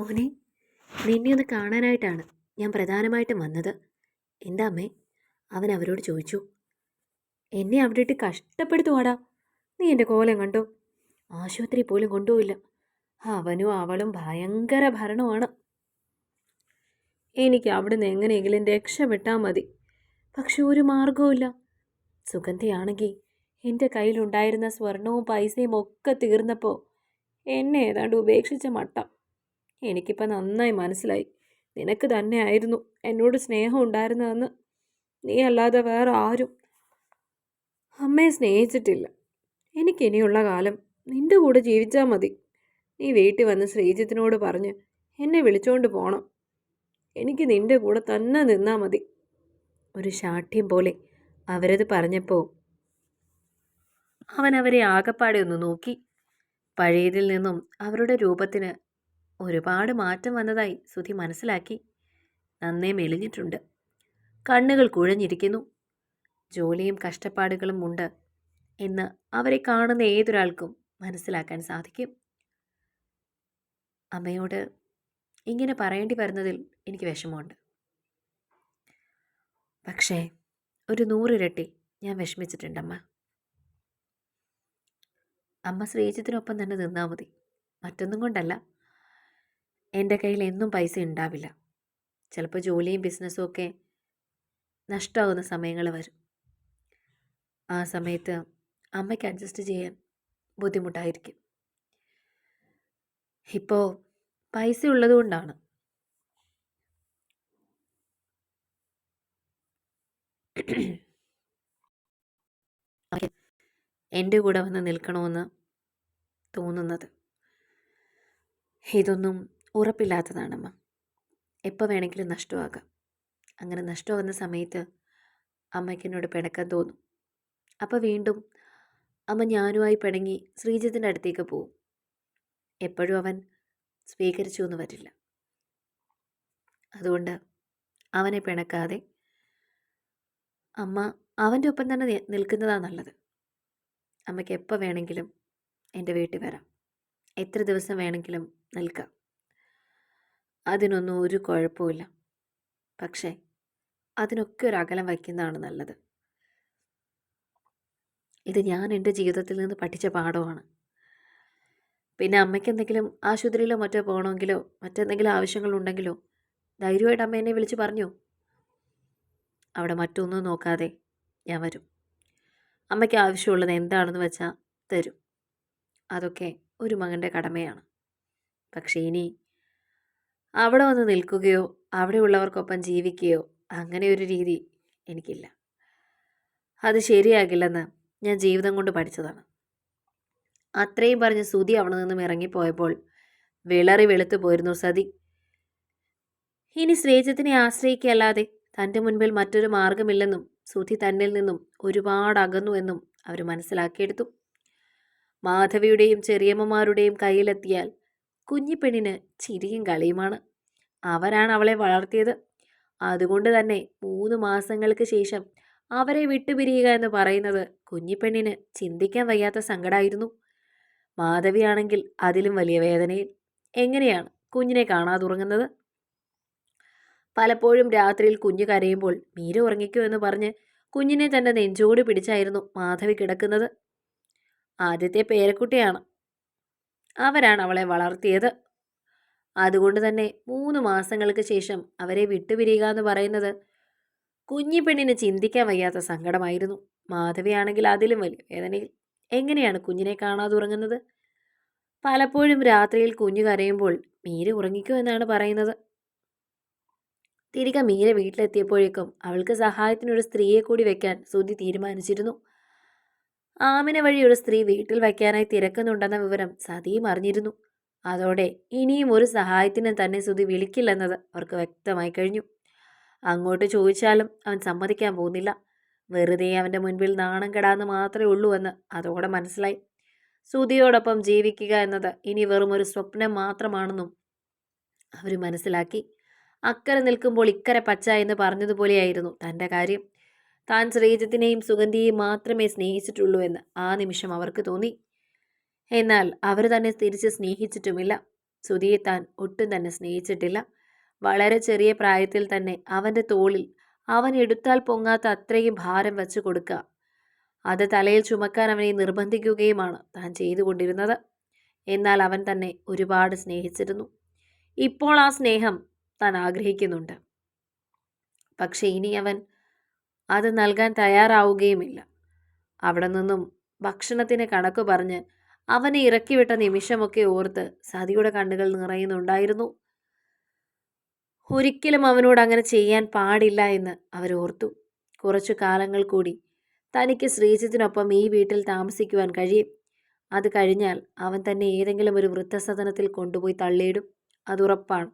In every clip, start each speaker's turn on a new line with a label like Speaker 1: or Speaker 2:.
Speaker 1: മോനെ നിന്നെ ഒന്ന് കാണാനായിട്ടാണ് ഞാൻ പ്രധാനമായിട്ടും വന്നത്. എന്താ അമ്മേ? അവൻ അവരോട് ചോദിച്ചു. എന്നെ അവിടെ ഇട്ട് കഷ്ടപ്പെടുത്തുവാടാ. നീ എന്റെ കോലം കണ്ടോ? ആശുപത്രി പോലും കൊണ്ടുപോയില്ല. അവനും അവളും ഭയങ്കര ഭരണമാണ്. എനിക്ക് അവിടുന്ന് എങ്ങനെയെങ്കിലും രക്ഷപ്പെട്ടാൽ മതി. പക്ഷെ ഒരു മാർഗവുമില്ല സുഗന്ധിയാണെങ്കിൽ എന്റെ കയ്യിലുണ്ടായിരുന്ന സ്വർണവും പൈസയും ഒക്കെ തീർന്നപ്പോൾ എന്നെ ഏതാണ്ട് ഉപേക്ഷിച്ച മട്ടം. എനിക്കിപ്പോൾ നന്നായി മനസ്സിലായി. നിനക്ക് തന്നെയായിരുന്നു എന്നോട് സ്നേഹം ഉണ്ടായിരുന്നതെന്ന്. നീ അല്ലാതെ വേറെ ആരും. അമ്മയെ സ്നേഹിച്ചിട്ടില്ല. എനിക്കിനിയുള്ള കാലം നിന്റെ കൂടെ ജീവിച്ചാൽ മതി. നീ വീട്ടിൽ വന്ന് ശ്രീജിത്തിനോട് പറഞ്ഞ് എന്നെ വിളിച്ചോണ്ട് പോണം. എനിക്ക് നിന്റെ കൂടെ തന്നെ നിന്നാൽ മതി. ഒരു ശാഠ്യം പോലെ അവരത് പറഞ്ഞപ്പോൾ അവൻ അവരെ ആകപ്പാടെ ഒന്ന് നോക്കി. പഴയതിൽ നിന്നും അവരുടെ രൂപത്തിന് ഒരുപാട് മാറ്റം വന്നതായി സുധി മനസ്സിലാക്കി. നന്നേ മെലിഞ്ഞിട്ടുണ്ട്. കണ്ണുകൾ കുഴഞ്ഞിരിക്കുന്നു. ജോലിയും കഷ്ടപ്പാടുകളും ഉണ്ട് എന്ന് അവരെ കാണുന്ന ഏതൊരാൾക്കും മനസ്സിലാക്കാൻ സാധിക്കും. അമ്മയോട് ഇങ്ങനെ പറയേണ്ടി വരുന്നതിൽ എനിക്ക് വിഷമമുണ്ട്. പക്ഷേ ഒരു നൂറിരട്ടി ഞാൻ വിഷമിച്ചിട്ടുണ്ടമ്മ. അമ്മ ശ്രീജിത്തിനൊപ്പം തന്നെ നിന്നാൽ മതി. മറ്റൊന്നും കൊണ്ടല്ല. എന്റെ കയ്യിൽ എന്നും പൈസ ഉണ്ടാവില്ല. ചിലപ്പോൾ ജോലിയും ബിസിനസ്സും ഒക്കെ നഷ്ടമാകുന്ന സമയങ്ങൾ വരും. ആ സമയത്ത് അമ്മയ്ക്ക് അഡ്ജസ്റ്റ് ചെയ്യാൻ ബുദ്ധിമുട്ടായിരിക്കും. ഇപ്പോൾ പൈസ ഉള്ളതുകൊണ്ടാണ് എന്റെ കൂടെ വന്ന് നിൽക്കണമെന്ന് തോന്നുന്നത്. ഇതൊന്നും ഉറപ്പില്ലാത്തതാണമ്മ. എപ്പോൾ വേണമെങ്കിലും നഷ്ടമാകാം. അങ്ങനെ നഷ്ടമാകുന്ന സമയത്ത് അമ്മയ്ക്ക് എന്നോട് പിണക്കാൻ തോന്നും. അപ്പോൾ വീണ്ടും അമ്മ ഞാനുമായി പിണങ്ങി ശ്രീജിത്തിന്റെ അടുത്തേക്ക് പോവും. എപ്പോഴും അവൻ സ്വീകരിച്ചു എന്ന് വരില്ല. അതുകൊണ്ട് അവനെ പിണക്കാതെ അമ്മ അവന്റെ ഒപ്പം തന്നെ നിൽക്കുന്നതാണ് നല്ലത്. അമ്മയ്ക്ക് എപ്പോൾ വേണമെങ്കിലും എന്റെ വീട്ടിൽ വരാം. എത്ര ദിവസം വേണമെങ്കിലും നിൽക്കാം. അതിനൊന്നും ഒരു കുഴപ്പമില്ല പക്ഷേ അതിനൊക്കെ ഒരു അകലം വയ്ക്കുന്നതാണ് നല്ലത്. ഇത് ഞാൻ എന്റെ ജീവിതത്തിൽ നിന്ന് പഠിച്ച പാഠമാണ്. പിന്നെ അമ്മയ്ക്ക് എന്തെങ്കിലും ആശുപത്രിയിലോ മറ്റോ പോകണമെങ്കിലോ മറ്റെന്തെങ്കിലും ആവശ്യങ്ങളുണ്ടെങ്കിലോ ധൈര്യമായിട്ട് അമ്മ എന്നെ വിളിച്ച് പറഞ്ഞു. അവിടെ മറ്റൊന്നും നോക്കാതെ ഞാൻ വരും. അമ്മയ്ക്ക് ആവശ്യമുള്ളത് എന്താണെന്ന് വെച്ചാൽ തരും. അതൊക്കെ ഒരു മകന്റെ കടമയാണ്. പക്ഷേ ഇനി അവിടെ വന്ന് നിൽക്കുകയോ അവിടെയുള്ളവർക്കൊപ്പം ജീവിക്കുകയോ അങ്ങനെ ഒരു രീതി എനിക്കില്ല. അത് ശരിയാകില്ലെന്ന് ഞാൻ ജീവിതം കൊണ്ട് പഠിച്ചതാണ്. അത്രയും പറഞ്ഞ് സുതി അവിടെ നിന്നും ഇറങ്ങിപ്പോയപ്പോൾ വിളറി വെളുത്തു പോയിരുന്നു സതി. ഇനി ശ്രീജിത്തിനെ ആശ്രയിക്കല്ലാതെ തന്റെ മുൻപിൽ മറ്റൊരു മാർഗമില്ലെന്നും സുധി തന്നിൽ നിന്നും ഒരുപാട് അകന്നു എന്നും അവർ മനസ്സിലാക്കിയെടുത്തു. മാധവിയുടെയും ചെറിയമ്മമാരുടെയും കയ്യിലെത്തിയാൽ കുഞ്ഞിപ്പെണ്ണിന് ചിരിയും കളിയുമാണ്. അവരാണ് അവളെ വളർത്തിയത്. അതുകൊണ്ട് തന്നെ മൂന്ന് മാസങ്ങൾക്ക് ശേഷം അവരെ വിട്ടുപിരിയുക എന്ന് പറയുന്നത് കുഞ്ഞിപ്പെണ്ണിന് ചിന്തിക്കാൻ വയ്യാത്ത സങ്കടമായിരുന്നു മാധവിയാണെങ്കിൽ അതിലും വലിയ വേദനയിൽ. എങ്ങനെയാണ് കുഞ്ഞിനെ കാണാതുറങ്ങുന്നത് പലപ്പോഴും രാത്രിയിൽ കുഞ്ഞു കരയുമ്പോൾ മീര ഉറങ്ങിക്കോ എന്ന് പറഞ്ഞ് കുഞ്ഞിനെ തന്റെ നെഞ്ചോട് പിടിച്ചായിരുന്നു മാധവി കിടക്കുന്നത്. ആദ്യത്തെ പേരക്കുട്ടിയാണ്. അവരാണ് അവളെ വളർത്തിയത്. അതുകൊണ്ട് തന്നെ മൂന്ന് മാസങ്ങൾക്ക് ശേഷം അവരെ വിട്ടുപിരിയുക എന്ന് പറയുന്നത് കുഞ്ഞി പെണ്ണിന് ചിന്തിക്കാൻ വയ്യാത്ത സങ്കടമായിരുന്നു. മാധവിയാണെങ്കിൽ അതിലും വലിയ വേദനയിൽ എങ്ങനെയാണ് കുഞ്ഞിനെ കാണാതെ ഉറങ്ങുന്നത് പലപ്പോഴും രാത്രിയിൽ കുഞ്ഞു കരയുമ്പോൾ മീര ഉറങ്ങിക്കോ എന്നാണ് പറയുന്നത്. തിരികെ മീര വീട്ടിലെത്തിയപ്പോഴേക്കും അവൾക്ക് സഹായത്തിനൊരു സ്ത്രീയെ കൂടി വെക്കാൻ സുധി തീരുമാനിച്ചിരുന്നു. ആമിന വഴി ഒരു സ്ത്രീ വീട്ടിൽ വയ്ക്കാനായി തിരക്കുന്നുണ്ടെന്ന വിവരം സതിയും അറിഞ്ഞിരുന്നു. അതോടെ ഇനിയും ഒരു സഹായത്തിന് തന്നെ സുതി വിളിക്കില്ലെന്നത് അവർക്ക് വ്യക്തമായി കഴിഞ്ഞു. അങ്ങോട്ട് ചോദിച്ചാലും അവൻ സമ്മതിക്കാൻ പോകുന്നില്ല. വെറുതെ അവന്റെ മുൻപിൽ നാണം കെടാന്ന് മാത്രമേ ഉള്ളൂ എന്ന് അതോടെ മനസ്സിലായി. സുതിയോടൊപ്പം ജീവിക്കുക എന്നത് ഇനി വെറും ഒരു സ്വപ്നം മാത്രമാണെന്നും അവർ മനസ്സിലാക്കി. അക്കരെ നിൽക്കുമ്പോൾ ഇക്കരെ പച്ച എന്ന് പറഞ്ഞതുപോലെയായിരുന്നു തന്റെ കാര്യം. താൻ ശ്രീജിത്തിനെയും സുഗന്ധിയെയും മാത്രമേ സ്നേഹിച്ചിട്ടുള്ളൂ എന്ന് ആ നിമിഷം അവർക്ക് തോന്നി. എന്നാൽ അവർ തന്നെ തിരിച്ച് സ്നേഹിച്ചിട്ടുമില്ല. സുധിയെ താൻ ഒട്ടും തന്നെ സ്നേഹിച്ചിട്ടില്ല. വളരെ ചെറിയ പ്രായത്തിൽ തന്നെ അവന്റെ തോളിൽ അവൻ എടുത്താൽ പൊങ്ങാത്ത അത്രയും ഭാരം വെച്ച് കൊടുക്കുക അത് തലയിൽ ചുമക്കാൻ അവനെ നിർബന്ധിക്കുകയുമാണ് താൻ ചെയ്തുകൊണ്ടിരുന്നത് എന്നാൽ അവൻ തന്നെ ഒരുപാട് സ്നേഹിച്ചിരുന്നു. ഇപ്പോൾ ആ സ്നേഹം താൻ ആഗ്രഹിക്കുന്നുണ്ട്. പക്ഷേ ഇനി അവൻ അത് നൽകാൻ തയ്യാറാവുകയുമില്ല. അവിടെ നിന്നും ഭക്ഷണത്തിന് കണക്ക് പറഞ്ഞ് അവനെ ഇറക്കിവിട്ട നിമിഷമൊക്കെ ഓർത്ത് സതിയുടെ കണ്ണുകൾ നിറയുന്നുണ്ടായിരുന്നു. ഒരിക്കലും അവനോട് അങ്ങനെ ചെയ്യാൻ പാടില്ല എന്ന് അവരോർത്തു കുറച്ചു കാലങ്ങൾ കൂടി തനിക്ക് ശ്രീജിത്തിനൊപ്പം ഈ വീട്ടിൽ താമസിക്കുവാൻ കഴിയും. അത് കഴിഞ്ഞാൽ അവൻ തന്നെ ഏതെങ്കിലും ഒരു വൃദ്ധസദനത്തിൽ കൊണ്ടുപോയി തള്ളിയിടും. അതുറപ്പാണ്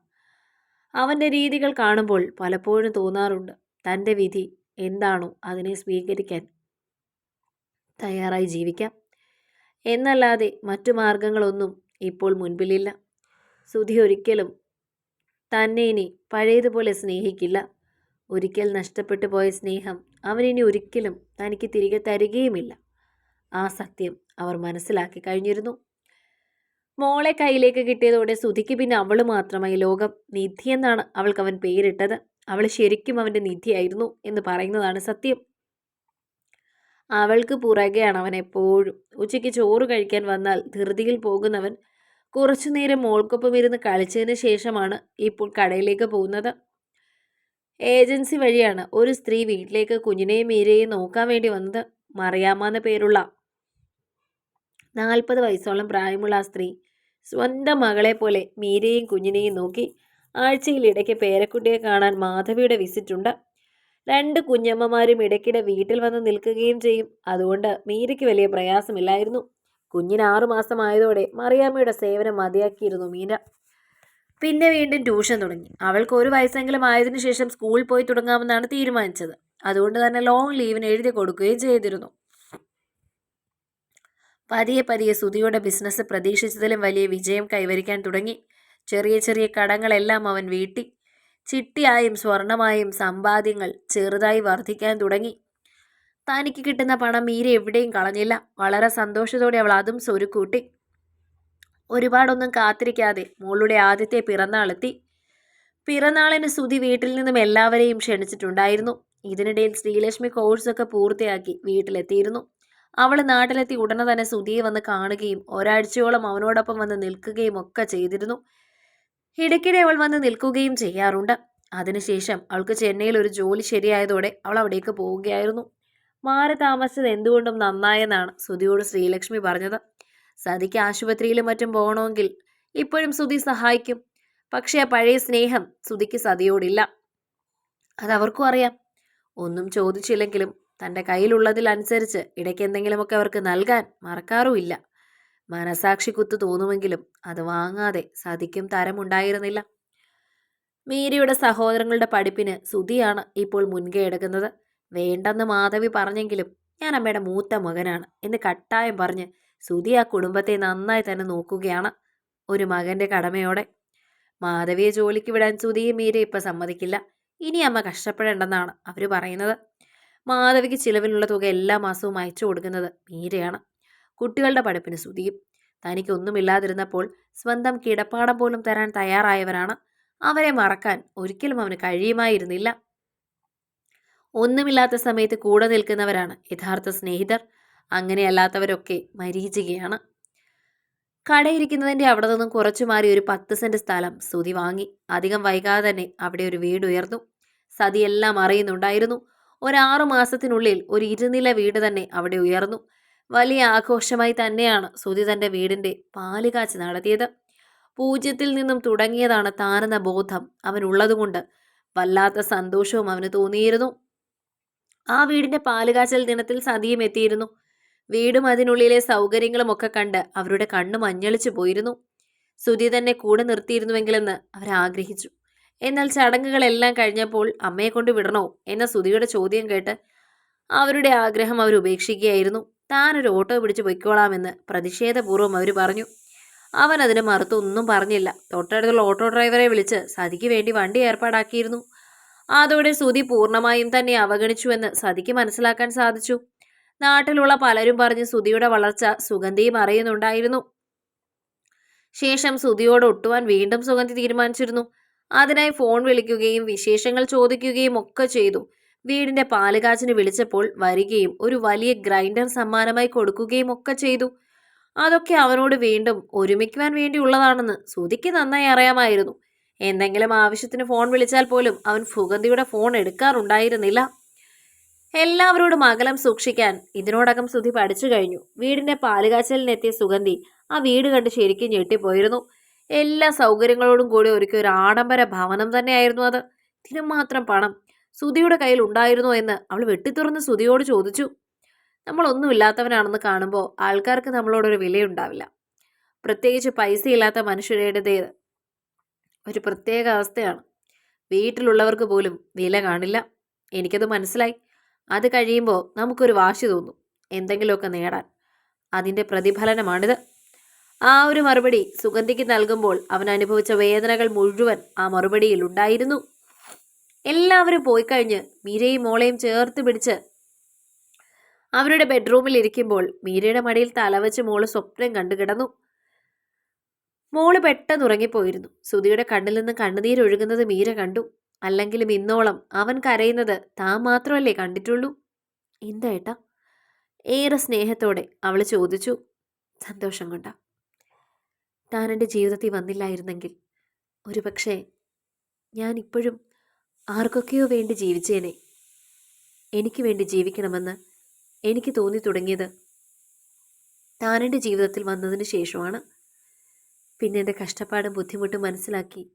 Speaker 1: അവന്റെ രീതികൾ കാണുമ്പോൾ പലപ്പോഴും തോന്നാറുണ്ട്. തന്റെ വിധി എന്താണോ അതിനെ സ്വീകരിക്കാൻ തയ്യാറായി ജീവിക്കാം. എന്നല്ലാതെ മറ്റു മാർഗങ്ങളൊന്നും ഇപ്പോൾ മുൻപിലില്ല. സുധി ഒരിക്കലും തന്നെ ഇനി പഴയതുപോലെ സ്നേഹിക്കില്ല. ഒരിക്കൽ നഷ്ടപ്പെട്ടു പോയ സ്നേഹം അവനിനി ഒരിക്കലും തനിക്ക് തിരികെ തരികയുമില്ല. ആ സത്യം അവർ മനസ്സിലാക്കി കഴിഞ്ഞിരുന്നു. മോളെ കയ്യിലേക്ക് കിട്ടിയതോടെ സുധിക്ക് പിന്നെ അവൾ മാത്രമായി ലോകം. നിധി എന്നാണ് അവൾക്ക് അവൻ പേരിട്ടത്. അവൾ ശരിക്കും അവന്റെ നിധിയായിരുന്നു എന്ന് പറയുന്നതാണ് സത്യം. അവൾക്ക് പുറകെയാണ് അവൻ എപ്പോഴും. ഉച്ചയ്ക്ക് ചോറ് കഴിക്കാൻ വന്നാൽ ധൃതിയിൽ പോകുന്നവൻ കുറച്ചു നേരം മോൾക്കൊപ്പം ഇരുന്ന് കളിച്ചതിന് ശേഷമാണ് ഇപ്പോൾ കടയിലേക്ക് പോകുന്നത്. ഏജൻസി വഴിയാണ് ഒരു സ്ത്രീ വീട്ടിലേക്ക് കുഞ്ഞിനെയും മീരയെയും നോക്കാൻ വേണ്ടി വന്നത്. മറിയാമ്മ എന്ന പേരുള്ള നാൽപ്പത് വയസ്സോളം പ്രായമുള്ള ആ സ്ത്രീ സ്വന്തം മകളെ പോലെ മീരയെയും കുഞ്ഞിനെയും നോക്കി ആഴ്ചയിൽ ഇടയ്ക്ക് പേരക്കുട്ടിയെ കാണാൻ മാധവിയുടെ വിസിറ്റ് ഉണ്ട്. രണ്ട് കുഞ്ഞമ്മമാരും ഇടയ്ക്കിടെ വീട്ടിൽ വന്ന് നിൽക്കുകയും ചെയ്യും. അതുകൊണ്ട് മീരയ്ക്ക് വലിയ പ്രയാസമില്ലായിരുന്നു. കുഞ്ഞിന് ആറുമാസമായതോടെ മറിയാമ്മയുടെ സേവനം മതിയാക്കിയിരുന്നു മീര. പിന്നെ വീണ്ടും ട്യൂഷൻ തുടങ്ങി. അവൾക്ക് ഒരു വയസ്സെങ്കിലും ആയതിനു ശേഷം സ്കൂളിൽ പോയി തുടങ്ങാമെന്നാണ് തീരുമാനിച്ചത്. അതുകൊണ്ട് തന്നെ ലോങ് ലീവിന് എഴുതി കൊടുക്കുകയും ചെയ്തിരുന്നു. പതിയെ പതിയെ സുധിയുടെ ബിസിനസ് പ്രതീക്ഷിച്ചതിലും വലിയ വിജയം കൈവരിക്കാൻ തുടങ്ങി. ചെറിയ ചെറിയ കടങ്ങളെല്ലാം അവൻ വീട്ടി. ചിട്ടിയായും സ്വർണമായും സമ്പാദ്യങ്ങൾ ചെറുതായി വർദ്ധിക്കാൻ തുടങ്ങി. തനിക്ക് കിട്ടുന്ന പണം മീര എവിടെയും കളഞ്ഞില്ല. വളരെ സന്തോഷത്തോടെ അവൾ അതും സ്വരുക്കൂട്ടി. ഒരുപാടൊന്നും കാത്തിരിക്കാതെ മോളുടെ ആദ്യത്തെ പിറന്നാളെത്തി പിറന്നാളിന് സുതി വീട്ടിൽ നിന്നും എല്ലാവരെയും ക്ഷണിച്ചിട്ടുണ്ടായിരുന്നു. ഇതിനിടയിൽ ശ്രീലക്ഷ്മി കോഴ്സൊക്കെ പൂർത്തിയാക്കി വീട്ടിലെത്തിയിരുന്നു. അവൾ നാട്ടിലെത്തി ഉടനെ തന്നെ സുധിയെ വന്ന് കാണുകയും ഒരാഴ്ചയോളം അവനോടൊപ്പം വന്ന് നിൽക്കുകയും ഒക്കെ ചെയ്തിരുന്നു. ഇടയ്ക്കിടെ അവൾ വന്ന് നിൽക്കുകയും ചെയ്യാറുണ്ട്. അതിനുശേഷം അവൾക്ക് ചെന്നൈയിൽ ഒരു ജോലി ശരിയായതോടെ അവൾ അവിടേക്ക് പോവുകയായിരുന്നു. മാറി താമസിച്ചത് എന്തുകൊണ്ടും നന്നായെന്നാണ് സുധിയോട് ശ്രീലക്ഷ്മി പറഞ്ഞത്. സതിക്ക് ആശുപത്രിയിലും മറ്റും പോകണമെങ്കിൽ ഇപ്പോഴും സുധി സഹായിക്കും. പക്ഷേ ആ പഴയ സ്നേഹം സുധിക്ക് സതിയോടില്ല. അതവർക്കും അറിയാം. ഒന്നും ചോദിച്ചില്ലെങ്കിലും തന്റെ കയ്യിലുള്ളതിലനുസരിച്ച് ഇടയ്ക്ക് എന്തെങ്കിലുമൊക്കെ അവർക്ക് നൽകാൻ മറക്കാറുമില്ല. മനസാക്ഷി കുത്തു തോന്നുമെങ്കിലും അത് വാങ്ങാതെ സതിക്കും തരമുണ്ടായിരുന്നില്ല. മീരയുടെ സഹോദരങ്ങളുടെ പഠിപ്പിന് സുധിയാണ് ഇപ്പോൾ മുൻകൈ എടുക്കുന്നത്. വേണ്ടെന്ന് മാധവി പറഞ്ഞെങ്കിലും ഞാൻ അമ്മയുടെ മൂത്ത മകനാണ് എന്ന് കട്ടായം പറഞ്ഞ് സുധി ആ കുടുംബത്തെ നന്നായി തന്നെ നോക്കുകയാണ് ഒരു മകന്റെ കടമയോടെ. മാധവിയെ ജോലിക്ക് വിടാൻ സുതിയും മീര ഇപ്പം സമ്മതിക്കില്ല. ഇനി അമ്മ കഷ്ടപ്പെടേണ്ടെന്നാണ് അവർ പറയുന്നത്. മാധവിക്ക് ചിലവിനുള്ള തുക എല്ലാ മാസവും അയച്ചു കൊടുക്കുന്നത് മീരയാണ്. കുട്ടികളുടെ പഠിപ്പിന് സ്തുതിയും. തനിക്കൊന്നുമില്ലാതിരുന്നപ്പോൾ സ്വന്തം കിടപ്പാടം പോലും തരാൻ തയ്യാറായവരാണ്. അവരെ മറക്കാൻ ഒരിക്കലും അവന് കഴിയുമായിരുന്നില്ല. ഒന്നുമില്ലാത്ത സമയത്ത് കൂടെ നിൽക്കുന്നവരാണ് യഥാർത്ഥ സ്നേഹിതർ. അങ്ങനെയല്ലാത്തവരൊക്കെ മരീചികയാണ് കടയിരിക്കുന്നതിന്റെ അവിടെ നിന്നും കുറച്ചു മാറി ഒരു പത്ത് സെന്റ് സ്ഥലം സ്തുതി വാങ്ങി. അധികം വൈകാതെ തന്നെ അവിടെ ഒരു വീട് ഉയർന്നു. സതി എല്ലാം അറിയുന്നുണ്ടായിരുന്നു. ഒരാറു മാസത്തിനുള്ളിൽ ഒരു ഇരുനില വീട് തന്നെ അവിടെ ഉയർന്നു. വലിയ ആഘോഷമായി തന്നെയാണ് സുതി തന്റെ വീടിന്റെ പാലുകാച്ച് നടത്തിയത്. പൂജ്യത്തിൽ നിന്നും തുടങ്ങിയതാണ് താനെന്ന ബോധം അവനുള്ളതുകൊണ്ട് വല്ലാത്ത സന്തോഷവും അവന് തോന്നിയിരുന്നു. ആ വീടിന്റെ പാലുകാച്ചൽ ദിനത്തിൽ സതിയും എത്തിയിരുന്നു. വീടും അതിനുള്ളിലെ സൗകര്യങ്ങളും ഒക്കെ കണ്ട് അവരുടെ കണ്ണു മഞ്ഞളിച്ചു പോയിരുന്നു. സുധി തന്നെ കൂടെ നിർത്തിയിരുന്നുവെങ്കിലെന്ന് അവർ ആഗ്രഹിച്ചു. എന്നാൽ ചടങ്ങുകളെല്ലാം കഴിഞ്ഞപ്പോൾ അമ്മയെ കൊണ്ട് വിടണോ എന്ന സുധിയുടെ ചോദ്യം കേട്ട് അവരുടെ ആഗ്രഹം അവർ ഉപേക്ഷിക്കുകയായിരുന്നു. താനൊരു ഓട്ടോ പിടിച്ച് പൊയ്ക്കോളാമെന്ന് പ്രതിഷേധപൂർവം അവർ പറഞ്ഞു. അവൻ അതിന് മറുത്തൊന്നും പറഞ്ഞില്ല. തൊട്ടടുത്തുള്ള ഓട്ടോ ഡ്രൈവറെ വിളിച്ച് സതിക്ക് വേണ്ടി വണ്ടി ഏർപ്പാടാക്കിയിരുന്നു. അതോടെ സുതി പൂർണമായും തന്നെ അവഗണിച്ചുവെന്ന് സതിക്ക് മനസ്സിലാക്കാൻ സാധിച്ചു. നാട്ടിലുള്ള പലരും പറഞ്ഞ് സുതിയുടെ വളർച്ച സുഗന്ധിയും അറിയുന്നുണ്ടായിരുന്നു. ശേഷം സുതിയോട് ഒട്ടുവാൻ വീണ്ടും സുഗന്ധി തീരുമാനിച്ചിരുന്നു. അതിനായി ഫോൺ വിളിക്കുകയും വിശേഷങ്ങൾ ചോദിക്കുകയും ഒക്കെ ചെയ്തു. വീടിന്റെ പാലുകാച്ചിന് വിളിച്ചപ്പോൾ വരികയും ഒരു വലിയ ഗ്രൈൻഡർ സമ്മാനമായി കൊടുക്കുകയും ഒക്കെ ചെയ്തു. അതൊക്കെ അവനോട് വീണ്ടും ഒരുമിക്കുവാൻ വേണ്ടിയുള്ളതാണെന്ന് സുധിക്ക് നന്നായി അറിയാമായിരുന്നു. എന്തെങ്കിലും ആവശ്യത്തിന് ഫോൺ വിളിച്ചാൽ പോലും അവൻ സുഗന്ധിയുടെ ഫോൺ എടുക്കാറുണ്ടായിരുന്നില്ല. എല്ലാവരോടും അകലം സൂക്ഷിക്കാൻ ഇതിനോടകം സുധി പഠിച്ചു കഴിഞ്ഞു. വീടിന്റെ പാലുകാച്ചലിനെത്തിയ സുഗന്ധി ആ വീട് കണ്ട് ശരിക്കും ഞെട്ടിപ്പോയിരുന്നു. എല്ലാ സൗകര്യങ്ങളോടും കൂടി ഒരുക്കിയ ഒരു ആഡംബര ഭവനം തന്നെയായിരുന്നു അത്. ഇതിനും മാത്രം പണം സുധിയുടെ കയ്യിൽ ഉണ്ടായിരുന്നോ എന്ന് അവൾ വെട്ടിത്തുറന്ന് സുധിയോട് ചോദിച്ചു. നമ്മളൊന്നുമില്ലാത്തവനാണെന്ന് കാണുമ്പോൾ ആൾക്കാർക്ക് നമ്മളോടൊരു വിലയുണ്ടാവില്ല. പ്രത്യേകിച്ച് പൈസ ഇല്ലാത്ത മനുഷ്യരുടേത് ഒരു പ്രത്യേക അവസ്ഥയാണ്. വീട്ടിലുള്ളവർക്ക് പോലും വില കാണില്ല. എനിക്കത് മനസ്സിലായി. അത് കഴിയുമ്പോൾ നമുക്കൊരു വാശി തോന്നും. എന്തെങ്കിലുമൊക്കെ നേടാൻ. അതിന്റെ പ്രതിഫലനമാണിത്. ആ ഒരു മറുപടി സുഗന്ധിക്ക് നൽകുമ്പോൾ അവൻ അനുഭവിച്ച വേദനകൾ മുഴുവൻ ആ മറുപടിയിൽ ഉണ്ടായിരുന്നു. എല്ലാവരും പോയി കഴിഞ്ഞ് മീരയും മോളെയും ചേർത്ത് പിടിച്ച് അവരുടെ ബെഡ്റൂമിൽ ഇരിക്കുമ്പോൾ മീരയുടെ മടിയിൽ തലവെച്ച് മോൾ സ്വപ്നം കണ്ടു കിടന്നു. മോൾ പെട്ടെന്ന് ഉറങ്ങിപ്പോയിരുന്നു. സുധിയുടെ കണ്ണിൽ നിന്ന് കണ്ണുനീരൊഴുകുന്നത് മീര കണ്ടു. അല്ലെങ്കിലും ഇന്നോളം അവൻ കരയുന്നത് താൻ മാത്രമല്ലേ കണ്ടിട്ടുള്ളൂ? എന്താ ഏട്ടാ? ഏറെ സ്നേഹത്തോടെ അവൾ ചോദിച്ചു. സന്തോഷം കൊണ്ട. താൻ എന്റെ ജീവിതത്തിൽ വന്നില്ലായിരുന്നെങ്കിൽ ഒരുപക്ഷെ ഞാൻ ഇപ്പോഴും ആർക്കൊക്കെയോ വേണ്ടി ജീവിച്ചേനെ. എനിക്ക് വേണ്ടി ജീവിക്കണമെന്ന് എനിക്ക് തോന്നി തുടങ്ങിയത് താനെന്റെ ജീവിതത്തിൽ വന്നതിന് ശേഷമാണ്. പിന്നെ എന്റെ കഷ്ടപ്പാടും ബുദ്ധിമുട്ടും മനസ്സിലാക്കി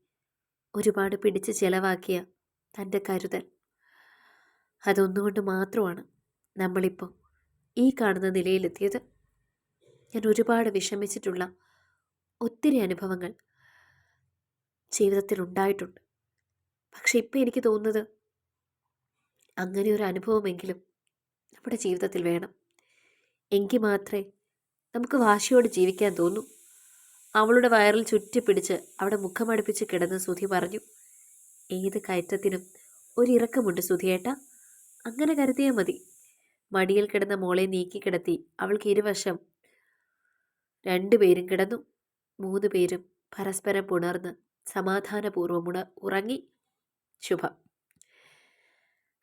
Speaker 1: ഒരുപാട് പിടിച്ച് ചെലവാക്കിയ തന്റെ കരുതൽ. അതൊന്നുകൊണ്ട് മാത്രമാണ് നമ്മളിപ്പോൾ ഈ കാണുന്ന നിലയിലെത്തിയത്. ഞാൻ ഒരുപാട് വിഷമിച്ചിട്ടുള്ള ഒത്തിരി അനുഭവങ്ങൾ ജീവിതത്തിൽ ഉണ്ടായിട്ടുണ്ട് പക്ഷെ ഇപ്പം എനിക്ക് തോന്നുന്നത് അങ്ങനെ ഒരു അനുഭവമെങ്കിലും നമ്മുടെ ജീവിതത്തിൽ വേണം. എങ്കിൽ മാത്രമേ നമുക്ക് വാശിയോട് ജീവിക്കാൻ തോന്നൂ. അവളുടെ വയറിൽ ചുറ്റിപ്പിടിച്ച് അവിടെ മുഖമടുപ്പിച്ച് കിടന്ന് സുധി പറഞ്ഞു ഏത് കയറ്റത്തിനും ഒരിറക്കമുണ്ട് സുധിയേട്ട അങ്ങനെ കരുതിയാൽ മതി. മടിയിൽ കിടന്ന മോളെ നീക്കി കിടത്തി അവൾക്ക് ഇരുവശം രണ്ടുപേരും കിടന്നു. മൂന്ന് പേരും പരസ്പരം പുണർന്ന് സമാധാനപൂർവം ഉറങ്ങി. ശുഭം.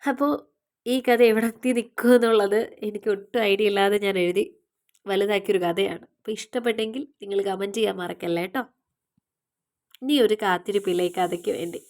Speaker 1: അപ്പോൾ ഈ കഥ എവിടെ എത്തി നിൽക്കും എന്നുള്ളത് എനിക്ക് ഒട്ടും ഐഡിയ ഇല്ലാതെ ഞാൻ എഴുതി വലുതാക്കിയൊരു കഥയാണ്. അപ്പോൾ ഇഷ്ടപ്പെട്ടെങ്കിൽ നിങ്ങൾ കമന്റ് ചെയ്യാൻ മറക്കല്ല കേട്ടോ? ഇനി ഒരു കാത്തിരിപ്പില്ലേ കഥയ്ക്ക് വേണ്ടി.